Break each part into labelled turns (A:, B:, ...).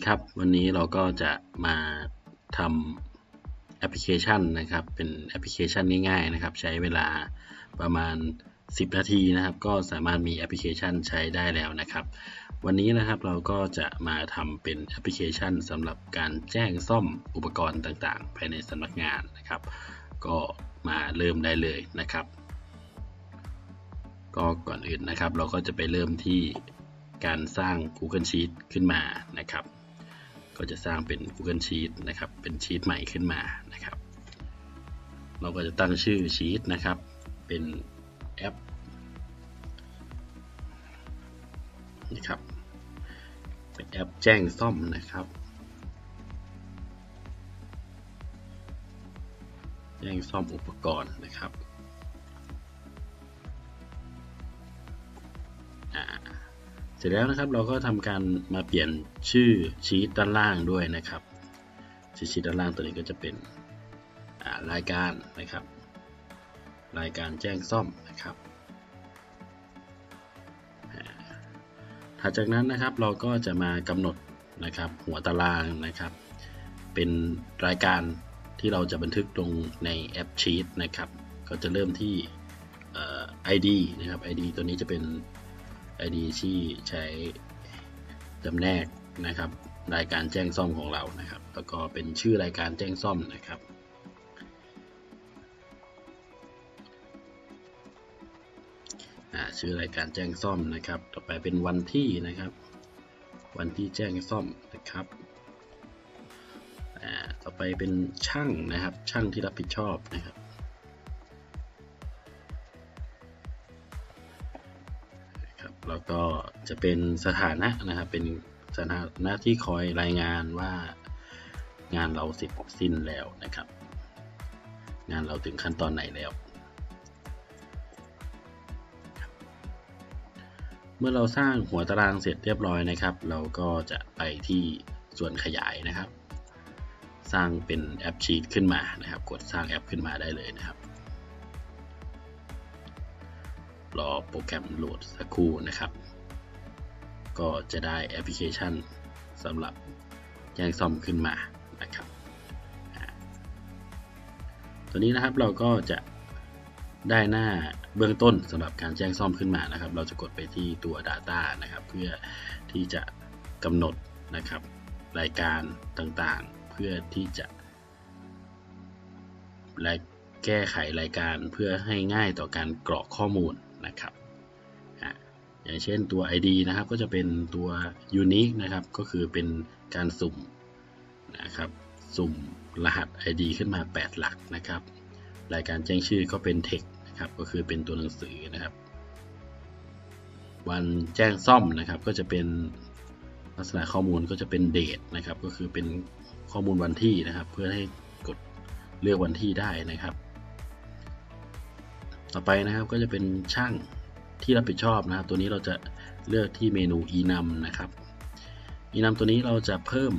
A: ดีครับ วันนี้เราก็จะมาทำแอปพลิเคชันนะครับ เป็นแอปพลิเคชันง่ายๆนะครับ ใช้เวลาประมาณ 10 นาทีนะครับ ก็สามารถมีแอปพลิเคชันใช้ได้แล้วนะครับ วันนี้นะครับเราก็จะมาทำเป็นแอปพลิเคชันสำหรับการแจ้งซ่อมอุปกรณ์ต่างๆ ภายในสำนักงานนะครับ ก็มาเริ่มได้เลยนะครับ ก็ก่อนอื่นนะครับ เราก็จะไปเริ่มที่การสร้าง Google Sheet ขึ้นมานะครับ ก็จะสร้างเป็น Google Sheet นะครับ เป็นชีตใหม่ขึ้นมานะครับ เราก็จะตั้งชื่อชีตนะครับ เป็นแอปนะครับ เป็นแอปแจ้งซ่อมนะครับ แจ้งซ่อมอุปกรณ์นะครับ เสร็จแล้วนะครับเราก็ทำการมาเปลี่ยนชื่อชีตด้านล่างด้วยนะครับชื่อชีตด้านล่างตัวนี้ก็จะเป็นรายการนะครับ รายการแจ้งซ่อมนะครับ ถัดจากนั้นนะครับเราก็จะมากำหนดนะครับหัวตารางนะครับ เป็นรายการที่เราจะบันทึกลงในแอปชีตนะครับ ก็จะเริ่มที่ ID นะครับ ID ตัวนี้จะเป็น ID ที่ใช้จำแนกนะครับ รายการแจ้งซ่อมของเรานะครับ แล้วก็เป็นชื่อรายการแจ้งซ่อมนะครับ ชื่อรายการแจ้งซ่อมนะครับ ต่อไปเป็นวันที่นะครับ วันที่แจ้งซ่อมนะครับต่อไปเป็นช่างนะครับ ช่างที่รับผิดชอบนะครับ แล้วก็จะเป็นสถานะนะครับ เป็นสถานะที่คอยรายงานว่างานเราเสร็จสิ้นแล้วนะครับ งานเราถึงขั้นตอนไหนแล้ว เมื่อเราสร้างหัวตารางเสร็จเรียบร้อยนะครับ เราก็จะไปที่ส่วนขยายนะครับ สร้างเป็นแอปชีตขึ้นมานะครับ กดสร้างแอปขึ้นมาได้เลยนะครับ รอโปรแกรมโหลดสักครู่นะครับ ก็จะได้แอปพลิเคชันสำหรับแจ้งซ่อมขึ้นมานะครับ ตัวนี้นะครับเราก็จะได้หน้าเบื้องต้นสำหรับการแจ้งซ่อมขึ้นมานะครับ เราจะกดไปที่ตัว Data นะครับ เพื่อที่จะกำหนดนะครับ รายการต่างๆ เพื่อที่จะและแก้ไขรายการเพื่อให้ง่ายต่อการกรอกข้อมูล นะครับอย่างเช่นตัว ID นะครับก็จะเป็นตัว unique นะครับก็คือเป็นการสุ่มนะครับสุ่มรหัส ID ขึ้นมา 8 หลักนะครับรายการแจ้งชื่อก็เป็น text นะครับก็คือเป็นตัวหนังสือนะครับ วันแจ้งซ่อมนะครับก็จะเป็นลักษณะข้อมูลก็จะเป็น date นะครับก็คือเป็นข้อมูลวันที่นะครับ เพื่อให้กดเลือกวันที่ได้นะครับ ต่อไปนะครับก็จะเป็นช่างที่รับผิดชอบนะครับ ตัวนี้เราจะเลือกที่เมนู enum นะครับ enum ตัวนี้เราจะเพิ่ม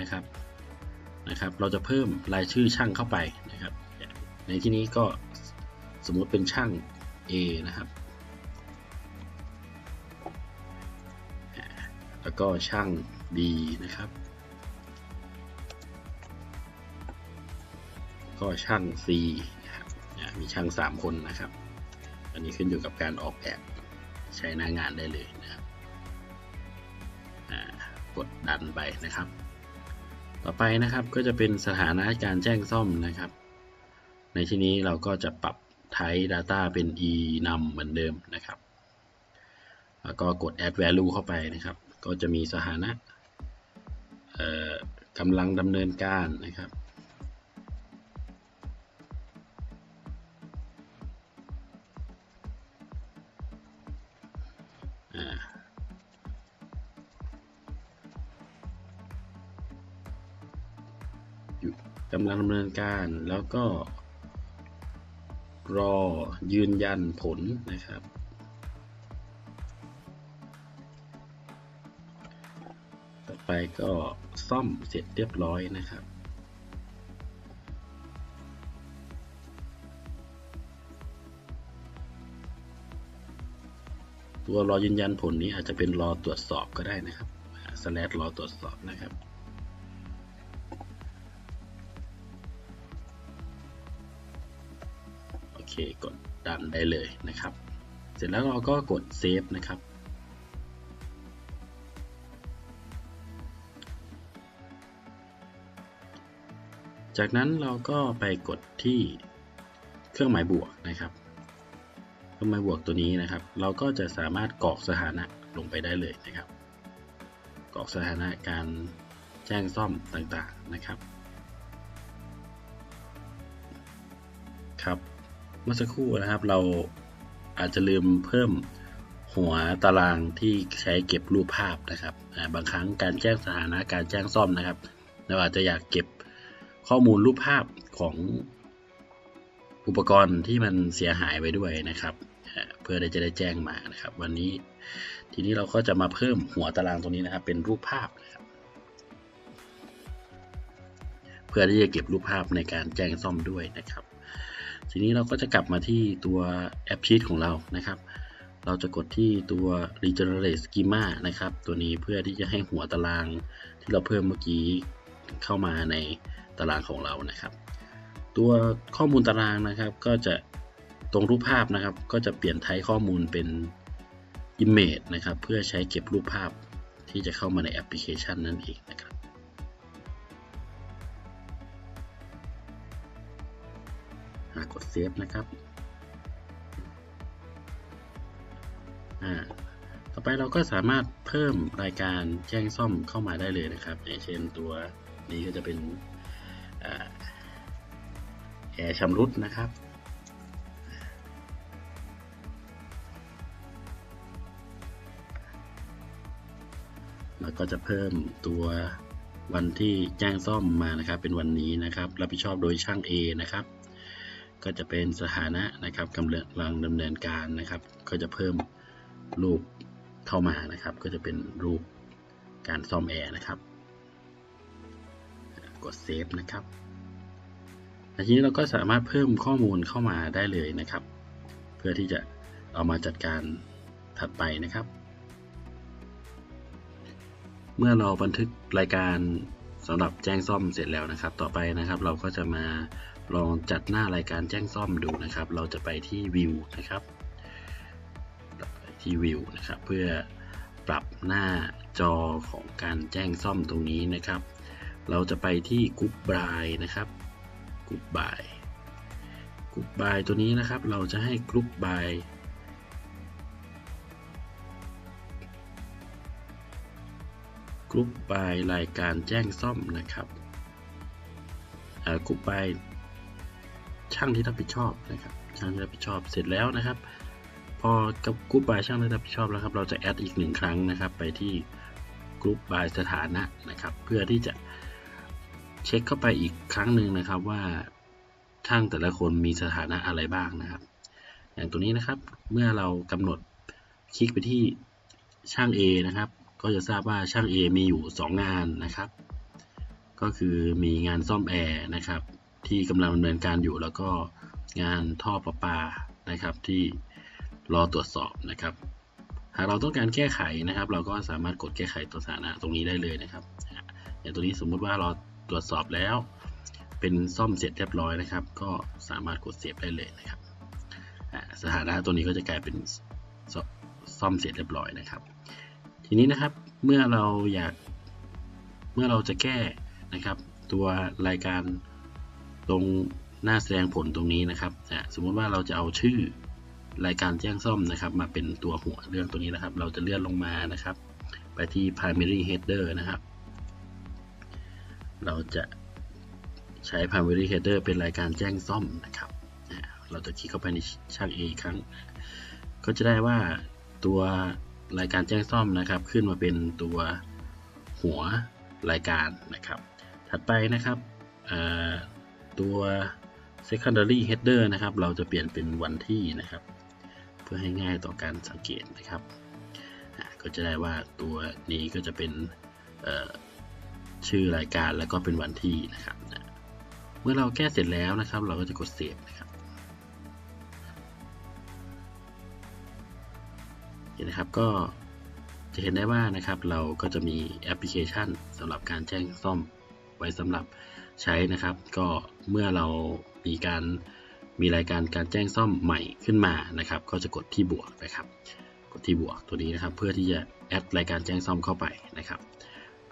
A: นะครับนะครับ เราจะเพิ่มรายชื่อช่างเข้าไปนะครับ ในที่นี้ก็สมมติเป็นช่าง A นะครับแล้วก็ช่าง B นะครับ ก็ช่าง C มีช่าง3คนนะครับ อันนี้ขึ้นอยู่กับการออกแบบใช้หน้างานได้เลยนะครับกดดันไปนะครับ ต่อไปนะครับก็จะเป็นสถานะการแจ้งซ่อมนะครับ ในที่นี้เราก็จะปรับ type data เป็น e num เหมือนเดิมนะครับ แล้วก็กด add value เข้าไปนะครับ ก็จะมีสถานะกำลังดำเนินการนะครับ กำลังดำเนินการแล้วก็ รอยืนยันผลนะครับ ต่อไปก็ซ่อมเสร็จเรียบร้อยนะครับ ตัวรอยืนยันผลนี้อาจจะเป็นรอตรวจสอบก็ได้นะครับสแลดรอตรวจสอบนะครับโอเคกดดันได้เลยนะครับ เสร็จแล้วเราก็กดเซฟนะครับจากนั้นเราก็ไปกดที่เครื่องหมายบวกนะครับ เครื่อมาบวกตัวนี้นะครับ เราก็จะสามารถกรอกสถานะลงไปได้เลยนะครับ กรอกสถานะการแจ้งซ่อมต่างๆนะครับ ครับเมื่อสักครู่นะครับเราอาจจะลืมเพิ่มหัวตารางที่ใช้เก็บรูปภาพนะครับ บางครั้งการแจ้งสถานะการแจ้งซ่อมนะครับ เราอาจจะอยากเก็บข้อมูลรูปภาพของอุปกรณ์ที่มันเสียหายไปด้วยนะครับ เพื่อได้จะได้แจ้งมานะครับ วันนี้ทีนี้เราก็จะมาเพิ่มหัวตารางตรงนี้นะครับ เป็นรูปภาพนะครับเพื่อที่จะเก็บรูปภาพในการแจ้งซ่อมด้วยนะครับ ทีนี้เราก็จะกลับมาที่ตัวแอปชีตของเรานะครับ เราจะกดที่ตัว regenerate schema นะครับ ตัวนี้เพื่อที่จะให้หัวตารางที่เราเพิ่มเมื่อกี้เข้ามาในตารางของเรานะครับ ตัวข้อมูลตารางนะครับ ก็จะ ตรงรูปภาพนะครับ ก็จะเปลี่ยนไทป์ข้อมูลเป็น image นะครับ เพื่อใช้เก็บรูปภาพที่จะเข้ามาในแอปพลิเคชันนั่นเองนะครับกดเซฟนะครับต่อไปเราก็สามารถเพิ่มรายการแจ้งซ่อมเข้ามาได้เลยนะครับ อย่างเช่นตัวนี้ก็จะเป็นแอร์ชำรุดนะครับ แล้วก็จะเพิ่มตัววันที่แจ้งซ่อมมานะครับ เป็นวันนี้นะครับ รับผิดชอบโดยช่าง A นะครับ ก็จะเป็นสถานะนะครับกำลังดำเนินการนะครับ ก็จะเพิ่มรูปเข้ามานะครับ ก็จะเป็นรูปการซ่อมแอร์นะครับ กดเซฟนะครับทีนี้เราก็สามารถเพิ่มข้อมูลเข้ามาได้เลยนะครับ เพื่อที่จะเอามาจัดการถัดไปนะครับ เมื่อเราบันทึกรายการสำหรับแจ้งซ่อมเสร็จแล้วนะครับ ต่อไปนะครับ เราก็จะมาลองจัดหน้ารายการแจ้งซ่อมดูนะครับ เราจะไปที่วิวนะครับ ที่วิวนะครับ เพื่อปรับหน้าจอของการแจ้งซ่อมตรงนี้นะครับ เราจะไปที่กรุ๊ปบายนะครับกรุ๊ปบายกรุ๊ปบายตัวนี้นะครับ เราจะให้กรุ๊ปบาย รุ๊ปบายรายการแจ้งซ่อมนะครับกรุ๊ปบายช่างที่รับผิดชอบนะครับ ช่างที่รับผิดชอบเสร็จแล้วนะครับ พอกับกรุ๊ปบายช่างที่รับผิดชอบแล้วครับ เราจะแอดอีกหนึ่งครั้งนะครับ ไปที่กรุ๊ปบายสถานะนะครับ เพื่อที่จะเช็คเข้าไปอีกครั้งหนึ่งนะครับว่าช่างแต่ละคนมีสถานะอะไรบ้างนะครับ อย่างตัวนี้นะครับ เมื่อเรากำหนดคลิกไปที่ช่าง A นะครับ ก็จะทราบว่าช่าง A มีอยู่ 2 งานนะครับ ก็คือมีงานซ่อมแอร์นะครับ ที่กำลังดำเนินการอยู่แล้วก็งานท่อประปานะครับ ที่รอตรวจสอบนะครับ หากเราต้องการแก้ไขนะครับ เราก็สามารถกดแก้ไขตัวสถานะตรงนี้ได้เลยนะครับ อย่างตัวนี้สมมุติว่าเราตรวจสอบแล้ว เป็นซ่อมเสร็จเรียบร้อยนะครับ ก็สามารถกดเซฟได้เลยนะครับสถานะตัวนี้ก็จะกลายเป็นซ่อมเสร็จเรียบร้อยนะครับ ทีนี้นะครับเมื่อเราอยากเมื่อเราจะแก้นะครับ ตัวรายการตรงหน้าแสดงผลตรงนี้นะครับสมมุติว่าเราจะเอาชื่อรายการแจ้งซ่อมนะครับ มาเป็นตัวหัวเรื่องตัวนี้นะครับ เราจะเลื่อนลงมานะครับ ไปที่ primary header นะครับ เราจะใช้ primary header เป็นรายการแจ้งซ่อมนะครับเราจะคลิกเข้าไปในช่าง A ครั้ง ก็จะได้ว่าตัว รายการแจ้งซ่อมนะครับ ขึ้นมาเป็นตัวหัวรายการนะครับ ถัดไปนะครับตัว secondary header นะครับ เราจะเปลี่ยนเป็นวันที่นะครับ เพื่อให้ง่ายต่อการสังเกตนะครับ ก็จะได้ว่าตัวนี้ก็จะเป็นชื่อรายการแล้วก็เป็นวันที่นะครับ เมื่อเราแก้เสร็จแล้วนะครับ เราก็จะกดเนะครับเห็นะครับก็จะเห็นได้ว่านะครับเราก็จะมีแอปพลิเคชันสำหรับการแจ้งซ่อมไว้สำหรับใช้นะครับ ก็เมื่อเรามีการมีรายการการแจ้งซ่อมใหม่ขึ้นมานะครับ ก็จะกดที่บวกนะครับ กดที่บวกตัวนี้นะครับ เพื่อที่จะแอดรายการแจ้งซ่อมเข้าไปนะครับ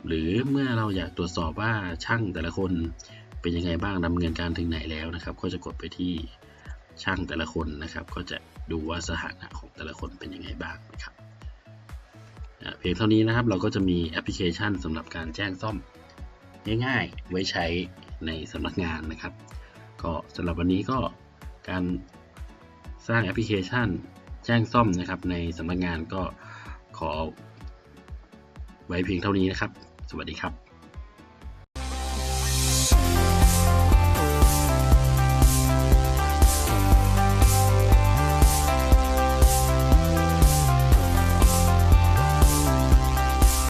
A: หรือเมื่อเราอยากตรวจสอบว่าช่างแต่ละคนเป็นยังไงบ้างดำเนินการถึงไหนแล้วนะครับ ก็จะกดไปที่ ช่างแต่ละคนนะครับ ก็จะดูว่าสถานะของแต่ละคนเป็นยังไงบ้างนะครับเพียงเท่านี้นะครับเราก็จะมีแอปพลิเคชันสำหรับการแจ้งซ่อมง่ายๆ ไว้ใช้ในสำนักงานนะครับ ก็สำหรับวันนี้ก็การสร้างแอปพลิเคชันแจ้งซ่อมนะครับ ในสำนักงานก็ขอไว้เพียงเท่านี้นะครับ สวัสดีครับ